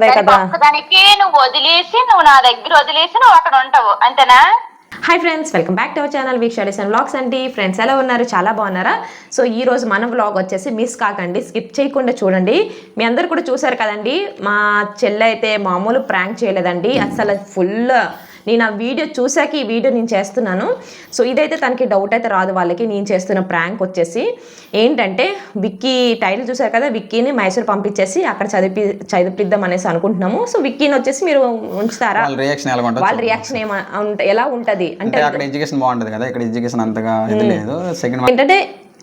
కదా. దానికి నువ్వు వదిలేసి నువ్వు నా దగ్గర వదిలేసి నువ్వు అక్కడ ఉంటావు అంతేనా? Hi friends welcome back to our channel week studies and vlogs అండి. ఫ్రెండ్స్ ఎలా ఉన్నారు? చాలా బాగున్నారా? సో ఈ రోజు మన వ్లాగ్ వచ్చేసి మిస్ కాకండి స్కిప్ చేయకుండా చూడండి. మీ అందరు కూడా చూసారు కదండి మా చెల్లె అయితే మామూలు ప్రాంక్ చేయలేదండి. అసలు ఫుల్ నేను ఆ వీడియో చూశాక ఈ వీడియో నేను చేస్తున్నాను. సో ఇదైతే తనకి డౌట్ అయితే రాదు వాళ్ళకి. నేను చేస్తున్న ప్రాంక్ వచ్చేసి ఏంటంటే విక్కీ టైటిల్ చూసారు కదా విక్కీని మైసూర్ పంపించేసి అక్కడ చదివి చదివిద్దాం అనేసి అనుకుంటున్నాము. సో విక్కీని వచ్చేసి మీరు ఉంచుతారా? వాళ్ళ రియాక్షన్ ఎలా వాళ్ళ రియాక్షన్ ఎలా ఉంటది? అంటే అక్కడ ఎడ్యుకేషన్ బాగుంటది కదా ఇక్కడ ఎడ్యుకేషన్ అంతగా ఇది లేదు. సెకండ్ ఏంటంటే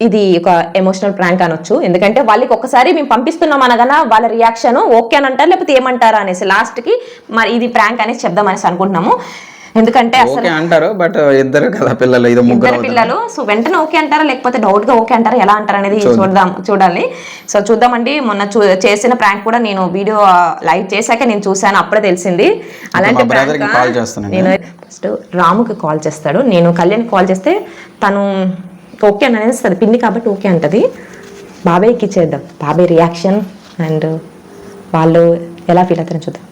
ఇది ఒక ఎమోషనల్ ప్రాంక్ అనొచ్చు. ఎందుకంటే వాళ్ళకి ఒక్కసారి మేము పంపిస్తున్నాం అనగానే వాళ్ళ రియాక్షన్ ఓకే అని అంటారు? లేకపోతే ఏమంటారా అనేసి లాస్ట్కి మరి ఇది ప్రాంక్ అనేసి చెప్దాం అనేసి అనుకుంటున్నాము. ఎందుకంటే అసలు అంటారు బట్ ఇద్దరు కదా పిల్లలు ఇది ముగ్గురు పిల్లలు. సో వెంటనే ఓకే అంటారా? లేకపోతే డౌట్గా ఓకే అంటారా? ఎలా అంటారా అనేది చూద్దాం. చూడాలి. సో చూద్దామండి. మొన్న చేసిన ప్రాంక్ కూడా నేను వీడియో లైవ్ చేశాక నేను చూశాను అప్పుడే తెలిసింది. అలాంటి. నేను ఫస్ట్ రాముకి కాల్ చేస్తాడు. నేను కళ్యాణ్ కాల్ చేస్తే తను ఓకే అని అనేస్తుంది పిన్ని కాబట్టి ఓకే అంటది. బాబాయ్కి ఇచ్చేద్దాం బాబాయ్ రియాక్షన్ అండ్ వాళ్ళు ఎలా ఫీల్ అవుతారని చూద్దాం.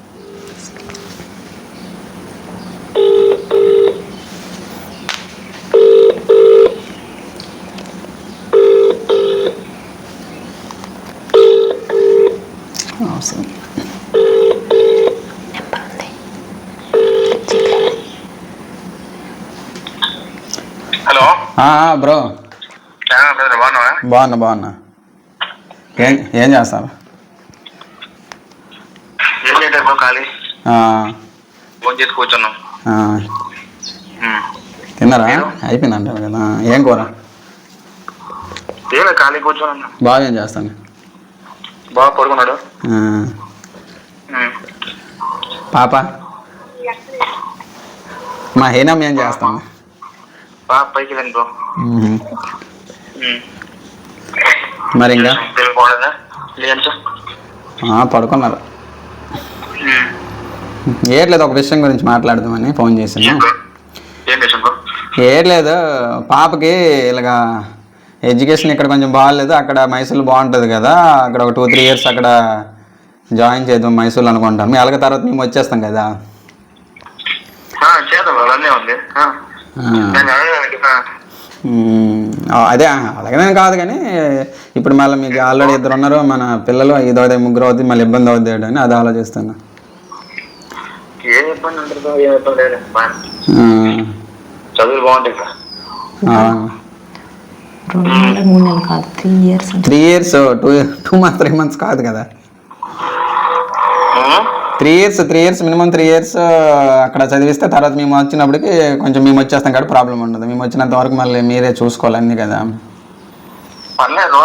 బ్రో. బాగున్నా బాగున్నా. ఏం ఏం చేస్తారు ఏం చేయలేదు బ్రో ఖాళీ. ఆ, ఫోన్ చేసి కూర్చున్నాం. ఆ, ఉమ్. తిన్నారా? అయిపోయింది అంటారు కదా. ఏం కూర? ఖాళీ కూర్చోను బాగా ఏం చేస్తాను బాగా పడుకున్నాడు. పాప? మా హీనం ఏం చేస్తాను బాగా పైకి మరి ఇంకా పడుకున్నారు. ఏట్లేదు ఒక విషయం గురించి మాట్లాడదామని ఫోన్ చేశాను. ఏం చేసాం బ్రో ఏట్లేదు పాపకి ఇలాగా ఎడ్యుకేషన్ ఇక్కడ కొంచెం బాగాలేదు. అక్కడ మైసూర్లో బాగుంటుంది కదా. అక్కడ ఒక టూ త్రీ ఇయర్స్ అక్కడ జాయిన్ చేద్దాం మైసూర్లో అనుకుంటాం. మీ అలాగే తర్వాత మేము వచ్చేస్తాం కదా. ఆ, చేద్దాం. అన్నీ ఉంది. అదే అలాగనే కాదు కానీ ఇప్పుడు మళ్ళీ మీకు ఆల్రెడీ ఇద్దరు ఉన్నారు మన పిల్లలు ఇది అవుతాయి ముగ్గురు అవుతుంది మళ్ళీ ఇబ్బంది అవుతాయి అని అది ఆలోచిస్తాను ఏం ఇబ్బంది ఉంటుంది బ్రో ఏం ఇబ్బంది లేదు బాగా. ఆ, చదువులు బాగుంటాయి ఇక్కడ ఆ. రెండు నెలలు మూడు నెలలు కాదు three years two two months three months కాదు కదా. Three years three years minimum three years అక్కడ చదివిస్తే తర్వాత మేము వచ్చినప్పటికి కొంచెం మేము వచ్చేస్తాం కాబట్టి ప్రాబ్లం ఉండదు. మేము వచ్చినంత వరకు మళ్ళీ మీరే చూసుకోవాలి అన్ని కదా. పర్లేదు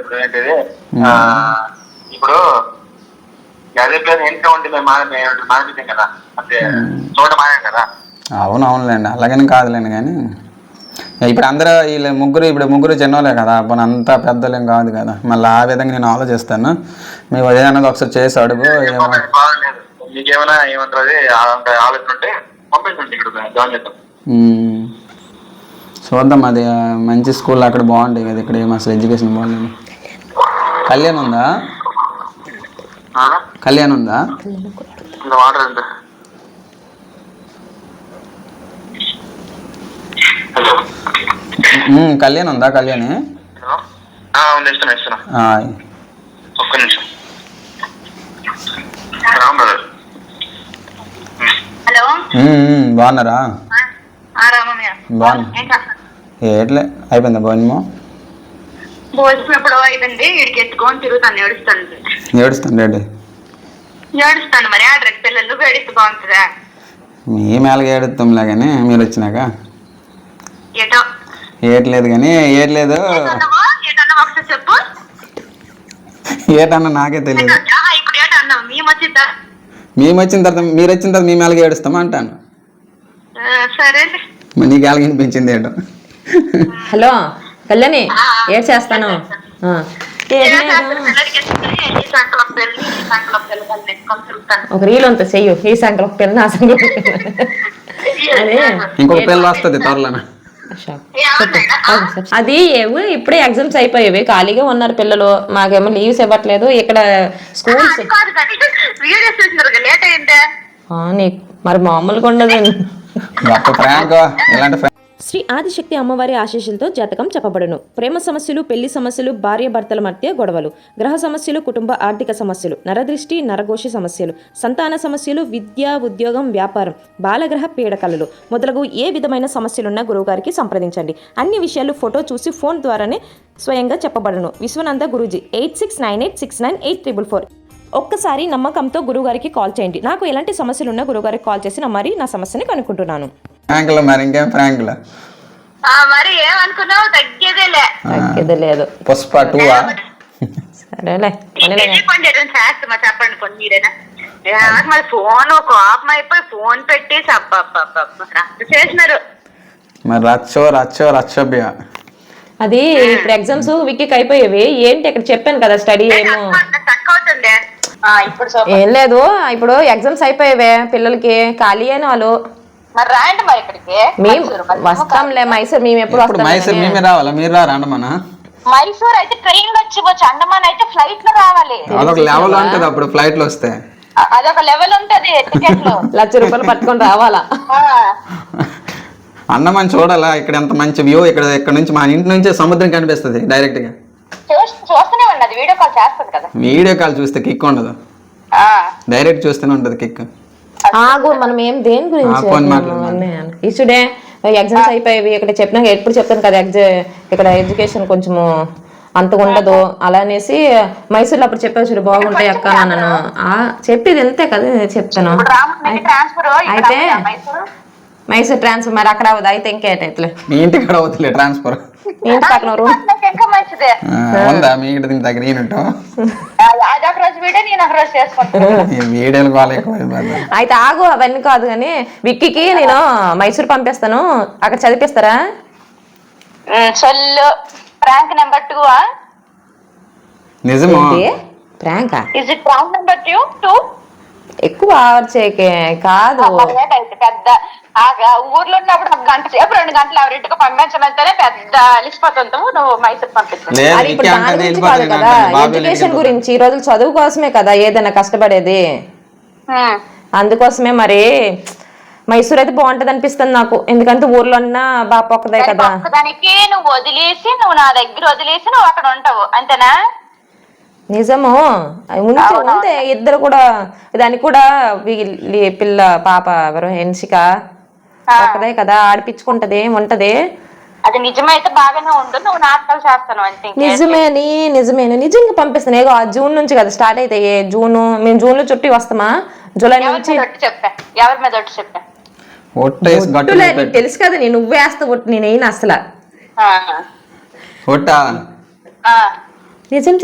ఇప్పుడు ఏంటిది? ఇప్పుడు అదే ప్లేస్ ఇంట్లో ఉండి మేము మానే మానేపించాం కదా. అంటే కదా. అవును అవునులేండి. అలాగని కాదులేండి కానీ ఇప్పుడు అందరూ వీళ్ళు ముగ్గురు ఇప్పుడు ముగ్గురు చిన్నోళ్ళే కదా అప్పుడు అంతా పెద్దలేం కాదు కదా. మళ్ళీ ఆ విధంగా నేను ఆలోచిస్తాను. మేము ఏదన్నది ఒకసారి చేసి అడుగు ఏమో బాగలేదు. మీకేమైనా ఏమంటారు అంత ఆలోచన ఉంటే పంపించండి ఇక్కడ జాయిన్ చేద్దాం. అది మంచి స్కూల్ అక్కడ బాగుంటాయి కదా ఇక్కడ ఏం అసలు ఎడ్యుకేషన్ బాగుంది కళ్యాణ్ ఉందా? కళ్యాణ్ ఉందా? వాటర్ ఎంత హలో మ్మ్, కళ్యాణ్ ఉందా? కళ్యాణి? ఇస్తున్నా ఇస్తున్నా. ఒక్క నిమిషం. హలో? బాగున్నారా? బాగున్నా. ఏట్లే అయిపోయిందా భోజనము? భోజనం ఎప్పుడో అయిపోయింది ఎత్తుకొని తిరుగుతాను ఏడుస్తాను ఏడుస్తాను రెడ్డి ఏడుస్తాను మరి. ఆడరికి పిల్లలు ఏడిస్తే బాగుంటుందా? మీ మేళగా ఏడుస్తాంలే కానీ మీరు వచ్చినాక ఏటో. ఏట్లేదు కానీ ఏట్లేదు. చెప్పు. ఏటన్నా నాకే తెలియదు మేము మేము వచ్చిన తర్వాత మీరు వచ్చిన తర్వాత మీ మేళగా ఏడుస్తామా అంటాను. నీకు ఎలాగ వినిపించింది ఏంటో? హలో కళ్యాణి ఏడ్ చేస్తాను? ఒక రీల్ ఉంటుంది చెయ్యు. ఈ ఒక పిల్ల నా ఇంకొక పిల్ల వస్తుంది త్వరలోన. ఏమన్నాడా? అది ఏవో ఇప్పుడే ఎగ్జామ్స్ అయిపోయేవి. ఖాళీగా ఉన్నారు పిల్లలు. మాకేమో లీవ్స్ ఇవ్వట్లేదు. ఇక్కడ స్కూల్స్ నీకు మరి మామూలుగా ఉండదు. ఇలాంటి శ్రీ ఆదిశక్తి అమ్మవారి ఆశీస్సులతో జాతకం చెప్పబడును. ప్రేమ సమస్యలు పెళ్ళి సమస్యలు భార్య భర్తల మధ్య గొడవలు గ్రహ సమస్యలు కుటుంబ ఆర్థిక సమస్యలు నరదృష్టి నరఘోషి సమస్యలు సంతాన సమస్యలు విద్య ఉద్యోగం వ్యాపారం బాలగ్రహ పీడకలలు మొదలగు ఏ విధమైన సమస్యలున్నా గురువుగారికి సంప్రదించండి. అన్ని విషయాలు ఫోటో చూసి ఫోన్ ద్వారానే స్వయంగా చెప్పబడను. Vishwananda Guruji eight six nine eight six nine eight triple four. ఒక్కసారి నమ్మకంతో గురువుగారికి కాల్ చేయండి. నాకు ఎలాంటి సమస్యలున్నా గురువుగారికి కాల్ చేసి నా మరి నా సమస్యని కనుక్కుంటున్నాను. ప్రాంకులు మరి ఇంకేం ప్రాంకులు ఆ, మరి ఏమనుకున్నావు తగ్గేదేలే. తగ్గేది లేదు. పుష్ప టూ సరేలే చెప్పండి కొన్ని మీరేనా? మరి ఫోన్ కోపం అయిపోయి ఫోన్ పెట్టి రద్దు చేసినారు. మరి రచ్చో రచ్చో రచ్చోభ్య అది ఇప్పుడు ఎగ్జామ్స్ విక్కీకి అయిపోయేవి. ఏంటి ఇక్కడ చెప్పాను కదా స్టడీ ఏమో. ఏం లేదు ఇప్పుడు ఎగ్జామ్స్ అయిపోయేవే పిల్లలకి ఖాళీ అయిన వాళ్ళు. మరి రాయండి మరి ఇక్కడికి. మేము వస్తాంలే మైసూర్ మేము ఎప్పుడు ఇప్పుడు మైసూర్ వస్తాం మేమే రావాలా? మీరు రారా అండమన? మైసూర్ అయితే ట్రైన్లో వచ్చిపోవచ్చు అండమాన్ అయితే ఫ్లైట్లో రావాలి. అదొక లెవెల్ ఉంటుంది అప్పుడు ఫ్లైట్లు వస్తే. అ- అదొక లెవెల్ ఉంటది టికెట్లో. లక్ష రూపాయలు పట్టుకొని రావాలా? ఆ, అండమాన్ చూడాలా? ఇక్కడ ఎంత మంచి వ్యూ ఇక్కడ ఇక్కడ నుంచి మా ఇంటి నుంచే సముద్రం కనిపిస్తుంది డైరెక్ట్గా. చూస్- చూస్తూనే ఉన్నది వీడియో కాల్ చేస్తుంది కదా. వీడియో కాల్ చూస్తే కిక్ ఉండదు. ఆ, డైరెక్ట్ చూస్తేనే ఉంటుంది కిక్ ఆగు మనం ఏం దేని గురించి. ఇచ్చుడే ఎగ్జామ్స్ అయిపోయేవి ఇక్కడ చెప్పినాక ఎప్పుడు చెప్తాను కదా ఎగ్జా ఇక్కడ ఎడ్యుకేషన్ కొంచెము అంత ఉండదు అలా అనేసి మైసూర్లో అప్పుడు చెప్పావు చూడు బాగుంటాయి అక్క నన్ను ఆ చెప్పేది వెళ్తే కదా నేను చెప్తాను అయితే మైసూర్? మైసూర్ ట్రాన్స్ఫర్ మరి అక్కడ అవ్వదు అయితే మీ ఇంటికి అవుతులే ట్రాన్స్ఫర్ ఇంటి పక్కన రూమ్ నాకు ఇంకా మంచిదే ఉందా? మీ ఇంటి దీని దగ్గర ఈయనట్టు ఆ, అది ఒక రోజు వీడియో నేను ఒక రోజు చేసుకుంటాను. వీడియోలు కావాలి. అయితే ఆగు అవన్నీ కాదు కానీ విక్కీకి నేను మైసూర్ పంపిస్తాను. అక్కడ చదివిస్తారా ప్రాంక్ నెంబర్ టూ నిజము? ప్రాంకా is it prank number two too ఎక్కువ ఆవర్ చేయకే కాదు పెద్ద. ఆ ఊర్లో ఉన్నప్పుడు ఒక గంట సేపు రెండు గంటలు ఎవరింటికి పంపించమంటేనే పెద్ద అలిసిపోతుంది నువ్వు మైసూర్ గురించి కాదు ఎడ్యుకేషన్. గురించి ఈ రోజులు చదువు కోసమే కదా ఏదైనా కష్టపడేది. అందుకోసమే మరి మైసూర్ అయితే బాగుంటది అనిపిస్తుంది నాకు. ఎందుకంటే ఊర్లో ఉన్న బాప ఒక్కదే కదా. నువ్వు వదిలేసి నువ్వు నా దగ్గర వదిలేసి నువ్వు అక్కడ ఉంటావు. అంతేనా? నిజము. ఉంటే ఉంటే ఇద్దరు కూడా దానికి కూడా వీళ్ళ పిల్ల పాప ఎవరు? హెన్సిక ఒక్కదే కదా ఆడిపించుకుంటది ఉంటది. అది నిజమైతే బాగానే ఉండు నువ్వు నాటకాలు చేస్తాను అంతే నిజమేని నిజమేని నిజంగా పంపిస్తాను. ఏగో ఆ జూన్ నుంచి కదా స్టార్ట్ అవుతాయి జూన్ మేము జూన్లో చుట్టి వస్తామా? జూలై నుంచి. చెప్పా? ఎవరి మీద ఒట్టు చెప్పా? ఒట్టులే, నీకు తెలుసు కదా నేను నువ్వే వేస్తా ఒట్టు నేను వేయను అసలు. ఆ, ఒట్టా ఆ. నిజం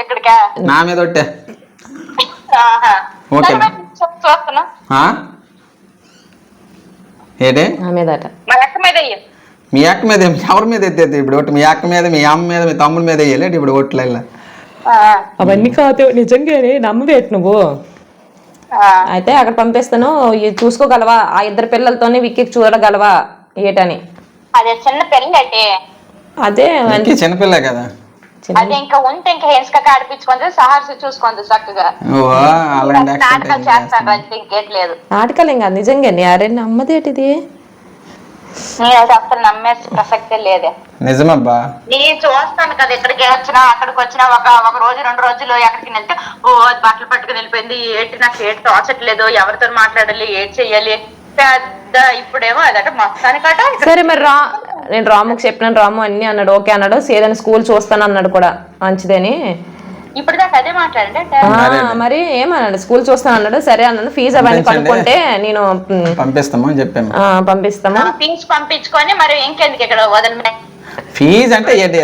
ఎక్కడికా? నా మీద ఒట్టే. మీదట. మా అక్క మీద వెయ్యి. మీ అక్క మీద ఏం- ఎవరి మీద ఎత్తేది ఇప్పుడు ఒట్టు మీ అక్క మీద మీ అమ్మ మీద మీ తమ్ముడి మీద వేయలేడు ఇప్పుడు ఆ, అవన్నీ కాదు నిజంగానే నమ్మవేటు నువ్వు? ఆ. అయితే అక్కడ పంపిస్తాను చూసుకోగలవా? ఆ ఇద్దరు పిల్లలతోనే విక్కి చూడగలవా? ఏటని? అదే చిన్న అంటే అదే చిన్నపిల్ల కదా. అదే ఇంకా ఉంటే ఇంకా హెన్స్కా ఆడిపించుకుంటే సహార్సి చూసుకుంది చక్కగా. నాటకాలు చేస్తాను అంతే ఇంకేట్లేదు నాటకాలు ఇంకా నిజంగానే అరే నమ్మదేటిది అసలు నమ్మే ప్రసక్తే లేదే. నిజమబ్బా. నేను చూస్తాను కదా ఇక్కడికి వచ్చినా అక్కడికి వచ్చినా ఒక ఒక రోజు రెండు రోజులు ఎక్కడికి వెళ్తే ఓ అది బట్టలు పట్టుకుని వెళ్ళిపోయింది. ఏంటి నాకు ఏటి తోచట్లేదు ఎవరితో మాట్లాడాలి ఏటి చెయ్యాలి? పెద్ద ఇప్పుడేమో అదట మొత్తానికట సరే మరి రా. నేను రాముకి చెప్పినాను రాము అన్ని అన్నాడు ఓకే అన్నాడు. ఏదైనా స్కూల్ చూస్తాను అన్నాడు కూడా. మంచిదని. ఇప్పుడు దాకా అదే మాట్లాడండి మరి ఏమన్నాడు? స్కూల్ చూస్తాను అన్నాడు. సరే అన్నాను ఫీజు అవన్నీ. కనుక్కుంటే నేను పంపిస్తాము అని చెప్పాము. ఆ, పంపిస్తాము. ఫీజు పంపించుకొని మరి ఇంకెందుకు ఇక్కడ వదలమే? ఫీజు అంటే ఏంటి?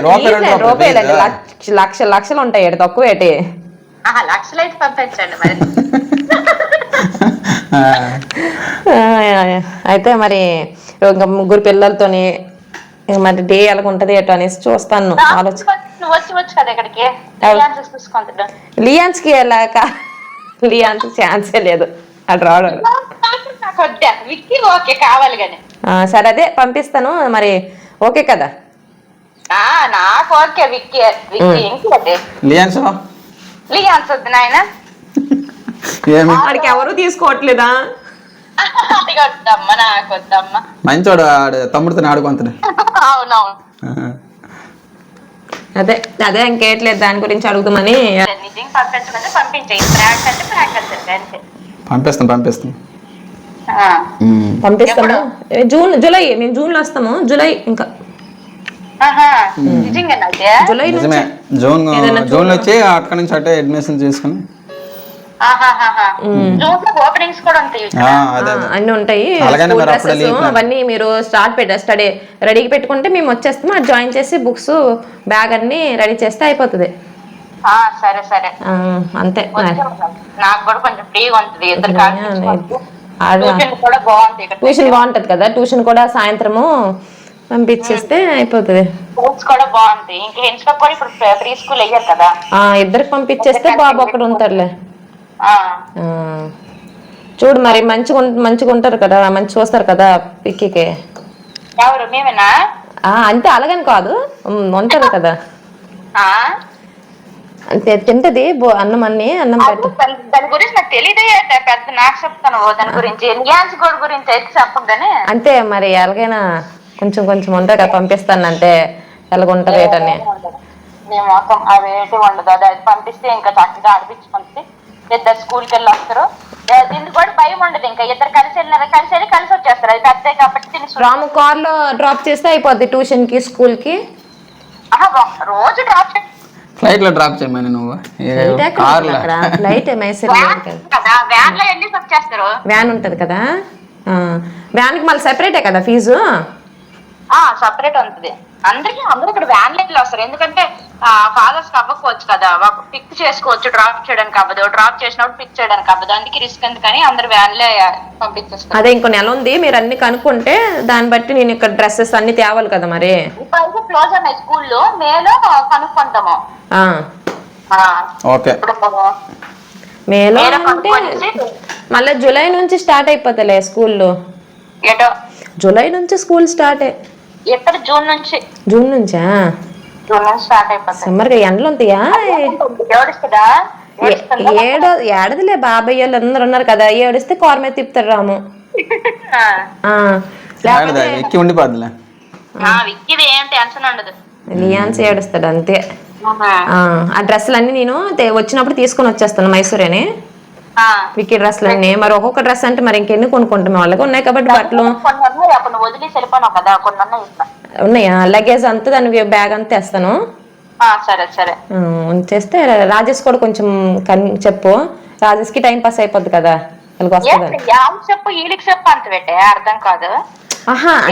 రూపాయలు? లక్ష లక్ష లక్షలు ఉంటాయి తక్కువ ఏటి ఆహా లక్షలు అయితే పంపించండి మరి. అయితే మరి ఇంకా ముగ్గురు పిల్లలతోని మరి డే ఎలాగ ఉంటది ఎటు అనేసి చూస్తాను ఆలోచన నువ్వు వచ్చి వచ్చు కదా ఇక్కడికి చూసుకుంటా లియాన్స్కి వెళ్ళాక లియాన్స్ ఛాన్సే లేదు. అటు రావడం సరే అదే పంపిస్తాను. మరి ఓకే కదా? ఆ నాకు ఓకే విక్కీ విక్కీ లియాన్స్ లియాన్స్ వద్దు నాయన. ఏమి? వాడికి ఎవరు తీసుకోవట్లేదా మంచోడు ఆడు తమ్ముడితో ఆడుకుంటాడు అదే అదే ఇంకేట్లేదు దాని గురించి అడుగుదామని. అంతే. పంపిస్తాం పంపిస్తాం. పంపిస్తాము. జూన్ జూలై మేము జూన్లో వస్తాము జూలై ఇంకా. జూలై జూన్ ఏదైనా జూన్లో వచ్చి అక్కడ నుంచి అటే అడ్మిషన్ చేసుకుని అన్ని ఉంటాయి. అవన్నీ మీరు స్టార్ట్ పెట్ట స్టడీ రెడీకి పెట్టుకుంటే మేము వచ్చేస్తాము అది జాయిన్ చేసి బుక్స్ బ్యాగ్ అన్ని రెడీ చేస్తే అయిపోతుంది. ఆ, సరే సరే. అంతే. నాకు కూడా కొంచెం ఫ్రీగా ఉంటుంది. ట్యూషన్ కూడా బాగుంటాయి ఇక్కడ. ట్యూషన్ బాగుంటది కదా. ట్యూషన్ కూడా సాయంత్రము పంపించేస్తే అయిపోతుంది. స్కూల్స్ కూడా బాగుంటాయి. ఇంకా హెన్స్లో కూడా ఇప్పుడు ప్రీ స్కూల్ అయ్యారు కదా. ఆ ఇద్దరికి పంపించేస్తే బాబు ఒక్కడు ఉంటారులే. చూడు మరి మంచిగా మంచిగా ఉంటారు కదా మంచి చూస్తారు కదా పిక్కికి. ఎవరు? మేమేనా? ఆ, అంతే అలాగని కాదు. ఉంటారు కదా. ఆ? అంతే తింటది అన్నం అన్ని అన్నం పెట్ట దాని- గురించి నాకు తెలియదే పెద్ద నాకు చెప్తాను దాని గురించి. లియాన్స్ గోడ్ గురించి అయితే చెప్పగానే అంతే మరి ఎలాగైనా కొంచెం కొంచెం ఉంటాయి కదా పంపిస్తాను అంటే ఎలాగుంటారు ఏటని. మేము అవి ఉండదు. అది అది పంపిస్తే ఇంకా చక్కగా ఆడిపించుకుంటే ఇద్దరు స్కూల్కి వెళ్ళి వస్తారు దీనికి కూడా భయం ఉండదు ఇంకా. ఇద్దరు కలిసి వెళ్ళినారు. కలిసి వెళ్ళి కలిసి వచ్చేస్తారు. అది పెద్ద కాబట్టి రాము కార్లో డ్రాప్ చేస్తే అయిపోద్ది ట్యూషన్కి స్కూల్కి? రోజు డ్రాప్ ఫ్లైట్లో డ్రాప్ చేయమని నువ్వు? కార్లో అక్కడ? ఫ్లైట్ మైసూర్ లేదు కదా కదా వ్యాన్లో వెళ్ళి వచ్చేస్తారు వ్యాన్ ఉంటది కదా? ఆ, వ్యాన్కి మళ్ళీ సెపరేటే కదా ఫీజు ఆ సపరేట్ ఉంటుంది. అందరికి అందరూ ఇక్కడ వ్యాన్ లెక్కలు వస్తారు ఎందుకంటే ఫాదర్స్ అవ్వకపోవచ్చు కదా. పిక్ చేసుకోవచ్చు డ్రాప్ చేయడానికి అవ్వదు. డ్రాప్ చేసినప్పుడు పిక్ చేయడానికి అవ్వదు. అందుకే రిస్క్ ఎందుకని అందరు వ్యాన్లే పంపించేస్తారు. అదే ఇంకో నెల ఉంది. మీరు అన్ని కనుక్కుంటే దాన్ని బట్టి నేను ఇక్కడ డ్రెస్సెస్ అన్ని తేవాలి కదా మరి. ఇప్పుడు క్లోజ్ ఉన్నాయి స్కూల్లో. మేలో కనుక్కుంటాము ఆ, ఆ, ఓకే. మేలో అంటే మళ్ళీ జూలై నుంచి స్టార్ట్ అయిపోతలే స్కూల్లో. ఎటో? జూలై నుంచి స్కూల్ స్టార్ట్. ఎక్కడ? జూన్ నుంచి. జూన్ నుంచా? జూన్ నుంచి స్టార్ట్ అయిపోతుంది సమ్మర్గా ఎండలు ఉంటాయా? ఏడుస్తుందా? ఏడో ఏడదిలే బాబాయ్ వాళ్ళు అందరు ఉన్నారు కదా ఏడిస్తే కార్ మీద తిప్పుతారు రాము. ఉండిపోద్దులే. విక్కీది ఏం టెన్షన్ ఉండదు. ఏడుస్తాడు అంతే. ఆ, ఆ డ్రెస్సులన్నీ నేను వచ్చినప్పుడు తీసుకొని వచ్చేస్తాను మైసూరేని. ఆ. విక్కీ డ్రెస్సులన్నీ మరి ఒక్కొక్క డ్రెస్ అంటే మరి ఇంకెన్ని కొనుక్కుంటాం? వాళ్ళకి ఉన్నాయి కాబట్టి బట్టలు. వదిలేసి వెళ్ళిపోయినావు కదా కొన్ని ఉన్నాయి? లగేజ్ అంతా దానికి బ్యాగ్ అంతా తెస్తాను. ఆ, సరే సరే. ఆ, ఉంచేస్తే రాజేష్ కూడా కొంచెం చెప్పు. రాజేష్కి టైం పాస్ అయిపోద్ది కదా. వాళ్ళకి చెప్పు ఈలికి చెప్పు అంత పెట్టే అర్థం కాదు. ఆహా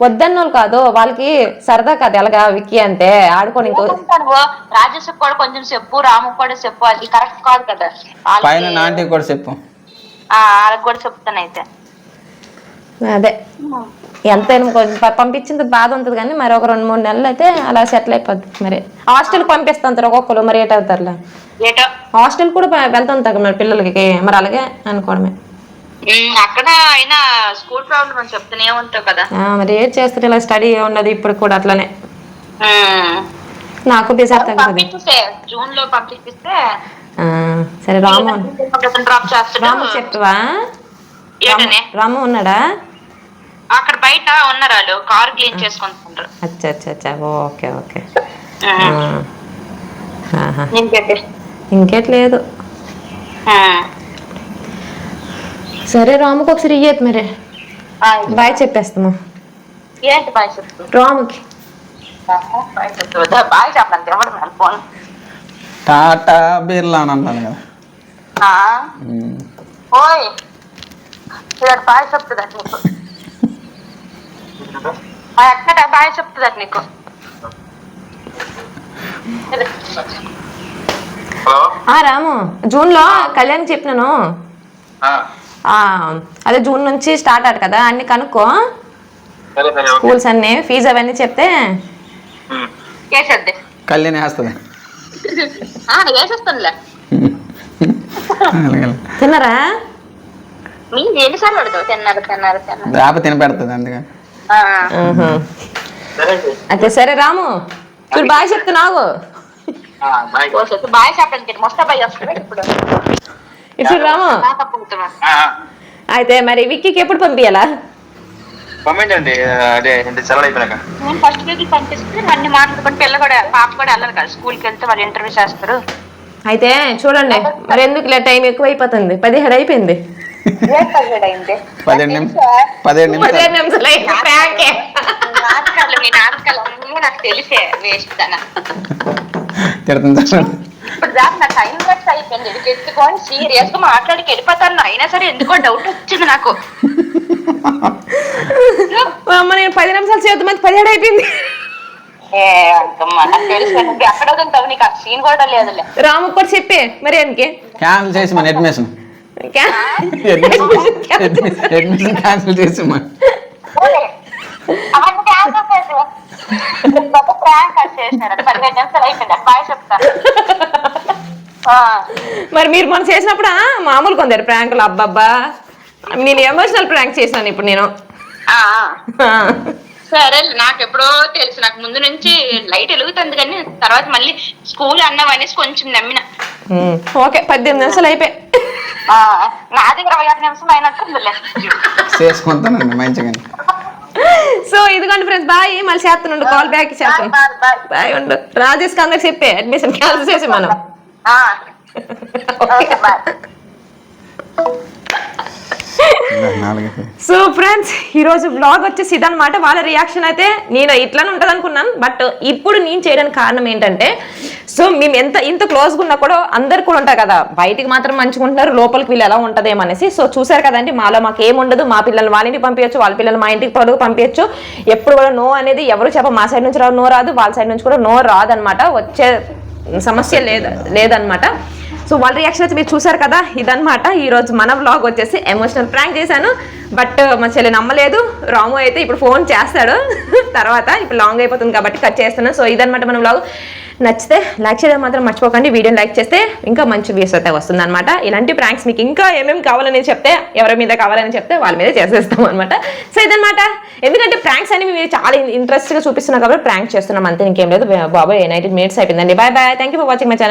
వద్దన్నా కాదు వాళ్ళకి సరదా కాదు ఎలాగా విక్కీ అంటే ఆడుకొని రాజేష్ కూడా కొంచెం చెప్పు రాము కూడా చెప్పు అది కరెక్ట్ కాదు కదా. వాళ్ళకి- పైన నాంటి కూడా చెప్పు. ఆ, వాళ్ళకి కూడా చెప్తాను అయితే. అదే. ఎంతైనా కొంచెం బాధ ఉంటుంది కానీ మరి ఒక రెండు మూడు నెలలు అయితే అలా సెటిల్ అయిపోద్ది మరి. హాస్టల్ పంపిస్తాంటారు ఒక్కొక్కరు మరి ఏట అవుతారులే హాస్టల్ కూడా వెళ్తుంటారు మరి పిల్లలకి మరి అలాగే అనుకోవడమే. అక్కడ అయినా స్కూల్ ప్రాబ్లం అని చెప్తూనే ఉంటావు కదా. మరి ఏం చేస్తారు? ఇలా స్టడీ ఉండదు ఇప్పుడు కూడా అట్లనే. నాకు జూన్లో పంపిస్తే? సరే రాము. రాము చెప్పవా? ఏంటనే? రాము ఉన్నాడా? అక్కడ బయట ఉన్నారు వాళ్ళు కార్ క్లీన్ చేసుకుంటుంటారు అచ్చా అచ్చా అచ్చా. Okay okay. ఇంకేట్లేదు. సరే రాముకి ఒకసారి ఇయ్యేది మరి. బాయ్ చెప్పేస్తాము ఏంటి బాయ్ చెప్తూ రాముకి. బాయ్ చెప్తూ బాయ్ చెప్పండి. ఎవడు మరి ఫోన్? టాటా బిర్లా అని అంటాను కదా. ఓయ్. ఇక్కడ బాయ్ చెప్తుందట నీకు. మా అక్కడ బాయ్ చెప్తుందట నీకు. హలో. ఆ రాము జూన్లో కళ్యాణ్ చెప్పినాను. అదే జూన్ నుంచి స్టార్ట్ అయ్యాడు కదా అన్ని కనుక్కో. సరే సరే ఓకే. స్కూల్స్ అన్ని ఫీజు అవన్నీ చెప్తే. కళ్యాణ్ వేస్తుంది తిన్నారా? తిన్నారు తిన్నారు తిన్నారు. వేప తిని అయితే సరే రాము చూడు బాగా చెప్తున్నావు ఆ, బాయ్. ఓ సొత్తు బాయ్ వస్తుంది ఇప్పుడు. ఇప్పుడు రాము అయితే మరి విక్కీకి ఎప్పుడు పంపించాలా పంపించండి అదే సెలవు అయిపోయాక నేను ఫస్ట్ వీక్ పంపిస్తే అన్ని మాట్లాడుకుని పిల్ల కూడా పాప కూడా వెళ్ళాలి కదా స్కూల్కి వెళ్తే వాళ్ళు ఇంటర్వ్యూ చేస్తారు. అయితే చూడండి మరి ఎందుకు ఇలా టైం ఎక్కువ అయిపోతుంది పదిహేడు అయిపోయింది. పదిహేడు నిమిషం పదిహేడు నిమిషాలు. పదిహేడు నిమిషాలు. నాటకాలు మీ నాటకాలు అన్నీ నాకు తెలిసే వేస్ట్ దాన తిడుతుంది చూడండి. ఇప్పుడు దాకా నా టైం వేస్ట్ అయిపోయింది. ఎత్తుకొని సీరియస్గా మాట్లాడికి వెళ్ళిపోతాను. అయినా సరే ఎందుకో డౌట్ వచ్చింది నాకు. అమ్మ నేను పది నిమిషాలు చేద్దామని పదిహేడు అయిపోయింది. రాము కూడా చెప్పే మరి ఆయనకి. క్యాన్సిల్ చేసి మన అడ్మిషన్ అడ్మిషన్ క్యాన్సిల్ ఆ, మరి మీరు మనం చేసినప్పుడు? ఆ, మామూలు కొందరు ప్రాంకులు అబ్బబ్బా. నేను ఎమోషనల్ ప్రాంక్ చేశాను ఇప్పుడు నేను. సరే నాకు ఎప్పుడో తెలుసు. నాకు ముందు నుంచి లైట్ వెలుగుతుంది కానీ తర్వాత మళ్ళీ స్కూల్ అన్నావు అనేసి కొంచెం నమ్మిన. ఓకే పద్దెనిమిది నిమిషాలు అయిపోయి ఆ, నాది ఇరవై నిమిషం అయినట్టుందిలే. చేసుకుంటానండి మంచిగా సో ఇదిగోండి ఫ్రెండ్స్ బాయ్. మళ్ళీ చేస్తాను కాల్ బ్యాక్ చేస్తాను. బాయ్, ఉండు. రాజేష్ అందరికి చెప్పే అడ్మిషన్ క్యాన్సిల్ చేసి మనం. సో ఫ్రెండ్స్ ఈరోజు బ్లాగ్ వచ్చేసి ఇదనమాట వాళ్ళ రియాక్షన్ అయితే నేను ఇట్లానే ఉంటుంది అనుకున్నాను బట్ ఇప్పుడు నేను చేయడానికి కారణం ఏంటంటే సో మేము ఎంత ఇంత క్లోజ్గా ఉన్నా కూడా అందరు కూడా ఉంటారు కదా బయటికి మాత్రం మంచిగా ఉంటున్నారు లోపలికి వీళ్ళు ఎలా ఉంటుందేమనేసి సో చూసారు కదండి మాలో మాకు ఏముండదు మా పిల్లలు వాళ్ళ ఇంటికి పంపించచ్చు వాళ్ళ పిల్లలు మా ఇంటికి పొడుగు పంపించచ్చు. ఎప్పుడు కూడా నో అనేది ఎవరు చెప్ప మా సైడ్ నుంచి రావు నో రాదు. వాళ్ళ సైడ్ నుంచి కూడా నో రాదనమాట వచ్చే సమస్య లేదు లేదనమాట సో వాళ్ళ రియాక్షన్ అయితే మీరు చూసారు కదా? ఇదనమాట ఈ రోజు మన వ్లాగ్ వచ్చేసి ఎమోషనల్ ప్రాంక్ చేశాను. బట్ uh, మా చెల్లి నమ్మలేదు. రాము అయితే ఇప్పుడు ఫోన్ చేస్తాడు. తర్వాత ఇప్పుడు లాంగ్ అయిపోతుంది కాబట్టి కట్ చేస్తాను సో ఇదనమాట మన వ్లాగ్ నచ్చితే లైక్ చేయడం మాత్రం మర్చిపోకండి. వీడియోని లైక్ చేస్తే ఇంకా మంచి వ్యూస్ అయితే వస్తుంది అనమాట ఇలాంటి ప్రాంక్స్ మీకు ఇంకా ఏమేమి కావాలని చెప్తే ఎవరి మీద కావాలని చెప్తే వాళ్ళ మీద చేసేస్తాం అనమాట సో ఇదన్నమాట. ఎందుకంటే ప్రాంక్స్ అనేవి మీరు చాలా ఇంట్రెస్ట్గా చూపిస్తున్నారు కాబట్టి ప్రాంక్ చేస్తున్నాం. అంతే ఇంకేం లేదు. బాబాయ్ నైన్టీన్ మినిట్స్ అయిపోయిందండి. Bye bye thank you for watching my channel